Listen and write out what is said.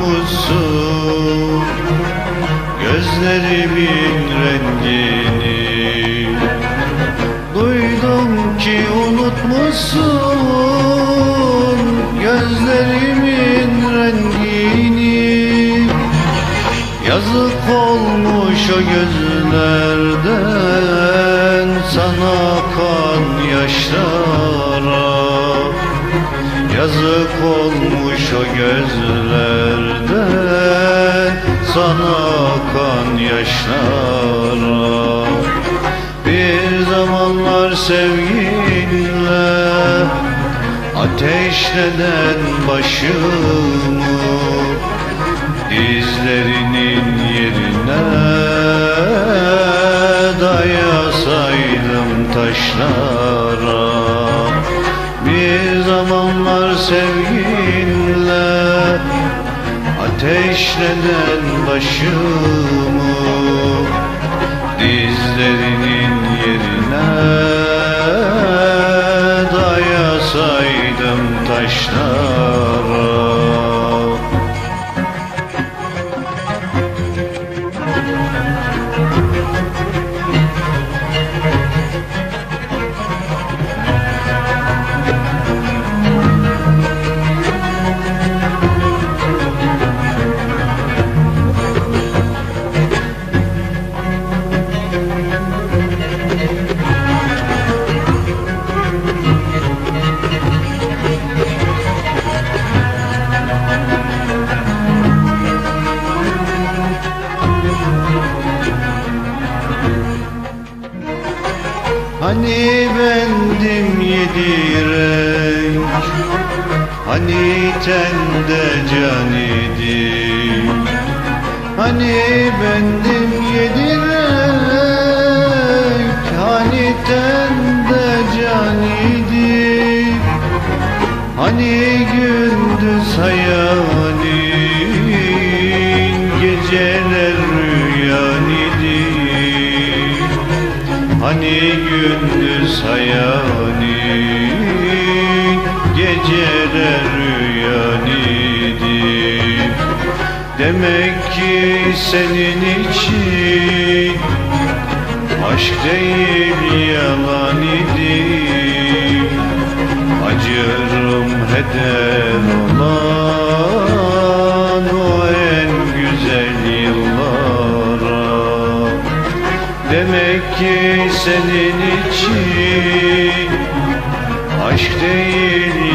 musun? Gözlerimin rengini Duydum ki unutmuşsun Gözlerimin rengini Yazık olmuş o gözlerden Sana kan yaşlar Yazık olmuş o gözlerden sana kan yaşlara. Bir zamanlar sevginle ateşlenen başımı İzlerinin yerine dayasaydım taşlara zamanlar sevginle ateşlenen başımı Dizlerinin yerine Hani bendim yedi renk? Hani tende can idi Hani bendim Hani gündüz hayalin Geceler rüyan idi. Demek ki senin için Aşk değil yalan idi. Acırım heder Demek ki senin için Aşk değil